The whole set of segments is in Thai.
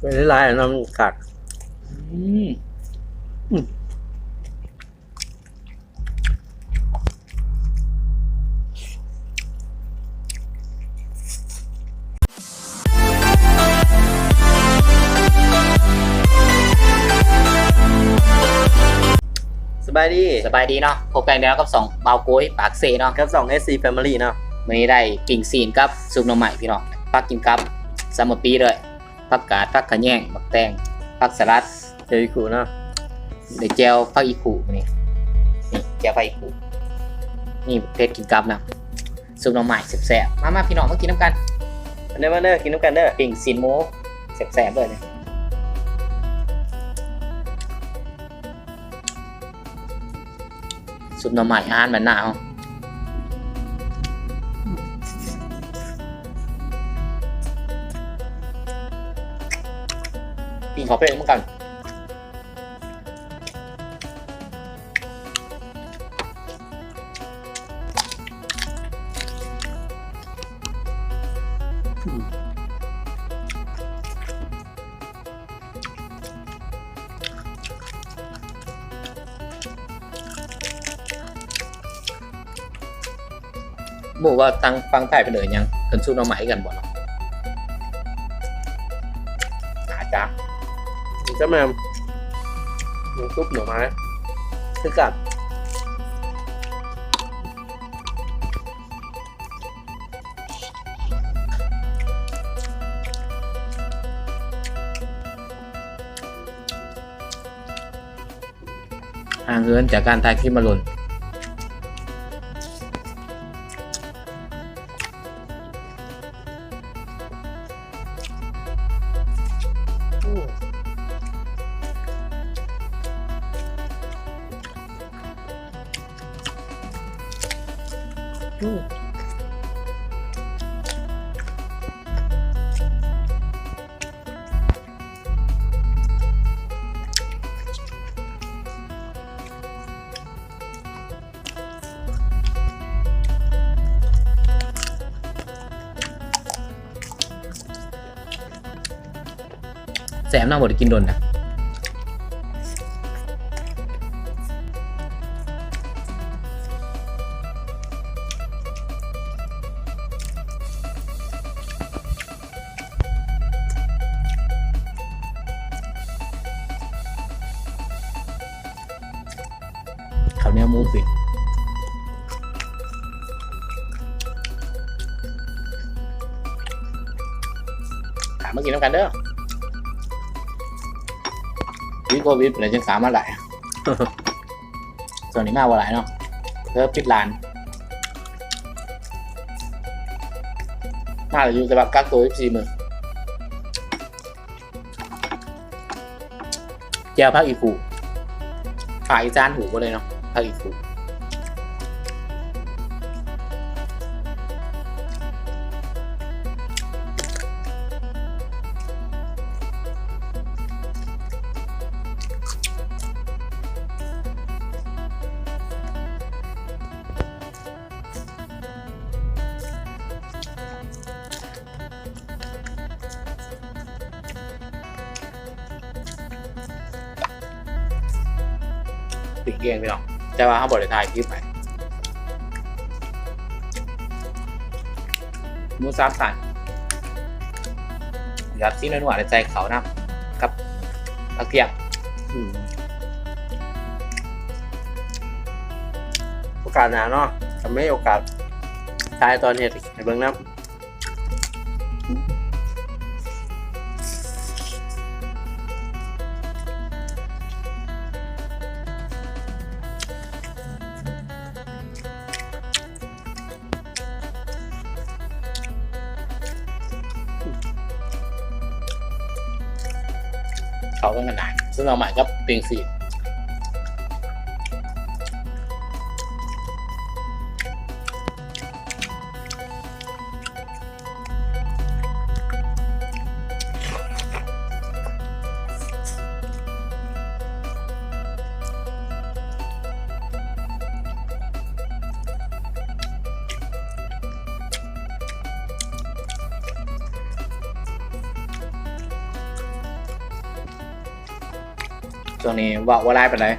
เป็นลายๆน้ำกัดอืมอืมสบายดีสบายดีเนาะพบกันแล้วกับสองเบาโกยปากเซเนาะกับสอง SC Family เนาะวันนี้ได้กิ่งซีนกับซุปหน่อใหม่พี่น้องพักกินกับสามปีเลย ผักกาดผักขะแยงบักแตงผักสลัดเจอคูเนาะเดี๋ยวแจวผักอีกูนี่นี่แจวผักอีกูนี่เพชรกินกับนะซุปหน่อใหม่แซ่บๆมามาพี่น้องมากินน้ำกันอันนี้มาเด้อกินน้ำกันเด้อกิ่งซีนหมูแซ่บๆเลยเนี่ยซุปหน่อใหม่อาหารแบบหนาว กินขอเป็นเหมือนกัน บอกว่าตั้งฟังแพทย์กันเลยยังกันสู้น้องใหม่กันบ่เนาะ จะมาหมูซุปหน่อไม้คือกัดห่างเหินจากการทายคลิปมาลน อืมแสบหน้าบไดกินโดนนะ นี้ยวหมูปิดถามมากินน้ำกันเด้อวิโควิดเลยจังสามารถไหลส่วนนี้มากกว่าหลายเนาะเพิ่มปิดร้านมาเลยอยู่แต่แบบกักตัว14มือเจียวพักอีกูขายอีจานหูก็เลยเนาะพักอีกู ติงเกงพี่น้องแต่ว่าเขาบริทายคลิปไปหมูสาสันยัดซีนหนวดในใจเขานะกับตะเกียบโอกาสหนาเนาะทำให้โอกาสทายตอนเห็ดให้เบิ่งน้ำ เขาต้องกันนานซึ่งเราหมายก็เปียงสี ช่วงนี้ว่าว่าไล่ไปเลย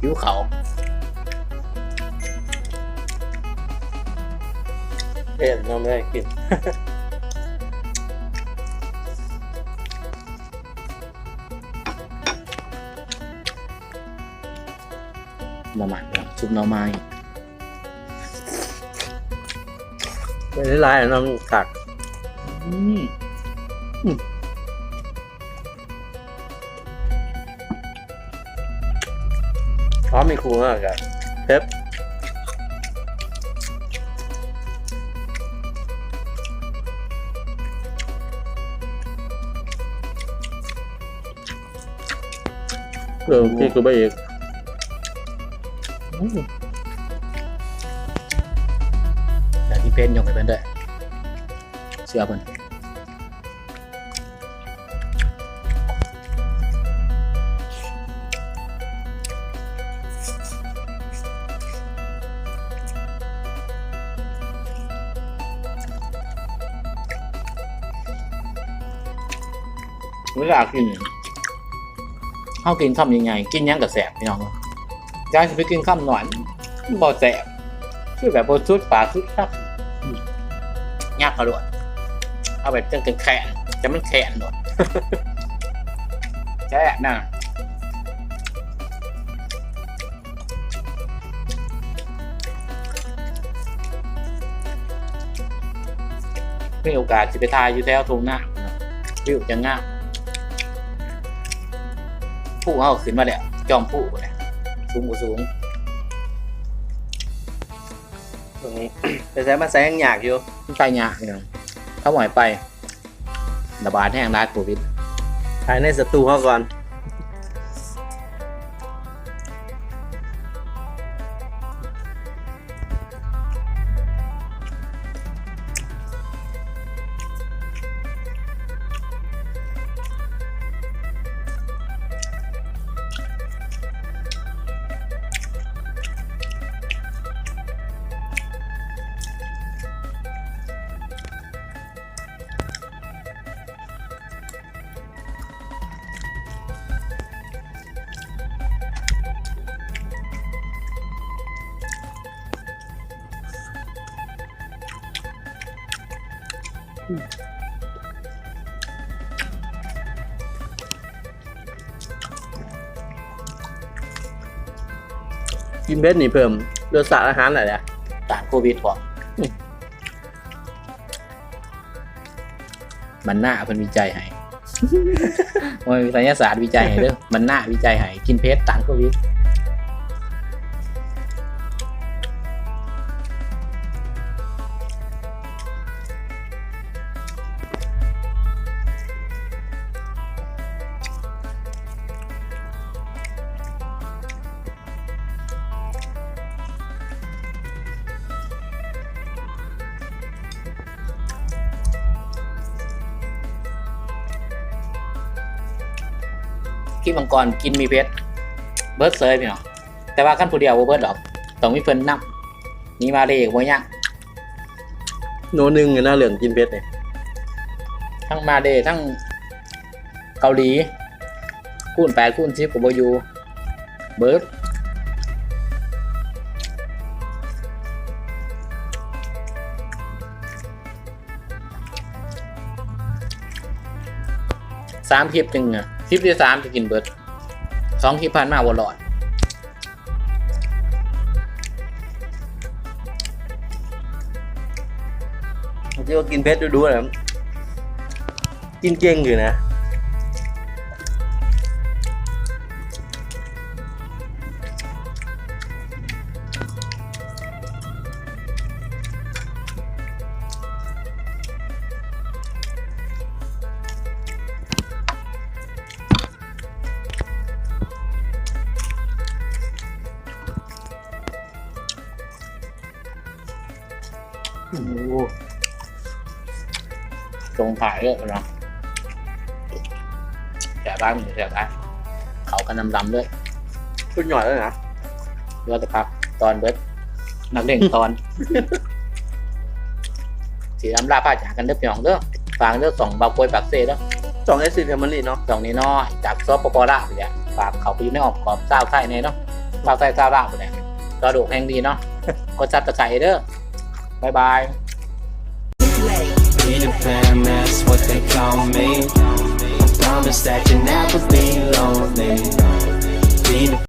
หิวเขาเอ็นน้องไม่ได้กินหน่อไม้ครับซุปหน่อไม้ไม่ได้ไล่น้องตักอืม พร้อมมีครูมากอะเพ็บเออพี่กูไปอีกอืมเดี๋ยวที่เพนยกไปเป็นด้วยเสื้อเพิ่น เวลากินข้ากินคำยังไง กินยังกับแสบพี่น้องยายจะไปกินคำหนอยบ่แสบคือแบบบนชุดปากชุดครับยากกระโดดเอาแบบจังแขนจะมันแขนหมดแค่น่ะมีโอกาสจะไปทายอยู่แถวทงหน้าเนาะวิวจะง่า ผู้เอาขึ้นมาแล้วจอมผู้เนี่ยสูงกว่าสูงตรงนี้ไปแซงมาแซงอยากอยู่ไปยากเนาะถ้าหมอยไประบาดแห้งร้ายโควิดภายในสตูเขาก่อน กินเบสนี่เพิ่มรสชาติอาหารอะไรอะต่างโควิดพออืมมันหน้าเป็นวิจัยให้มันมีสัญญาศาสตร์วิจัยให้เด้อมันหน้าวิจัยให้กินเพชรต่างโควิด ที่มังกรกินมีเพชรเบิร์ดเซยพี่น้องแต่ว่าขั้นผู้เดียวบ่เบิร์ดดอกต้องมีเพิ่นนำนี่มาเลยบ่ยังโนหนึ่งอะนะเหลืองกินเบสเนี่ยทั้งมาเลทั้งเกาหลีคูณแปดคูณสิบกับโบอยูเบิร์ดสามคลิปจึงอะ คลิปที่สามจะกินเบิร์ดสองคลิปผ่านมาวนหลอดที่ว่ากินเบสดูๆนะกินเก่งอยู่นะ ตรงถ่ายเยอะนะแถวบ้านมีแถวบ้านเขาก็นำดำด้วยคุณหน่อยแล้วนะเลือะพักตอนเบิร์ดนักเล่งตอน สีน้ำราผ้าจากกันเด้อพี่องเด้อฟางเด้อสองบาปวยปากเซ่เด้อสองเอสซีเทมันนี่เนาะสองนี้เนาะจากซอฟปปอร่าเนี่ยฝากเขาไปอยู่ในออกกรอบเศร้าไส้ในเนาะเศร้าไส้เศร้าร่าเนี่ยกระดูกแห้งดีเนาะก็จัดกระใสเด้อ Bye bye. What they call me. I promise that you never be lonely.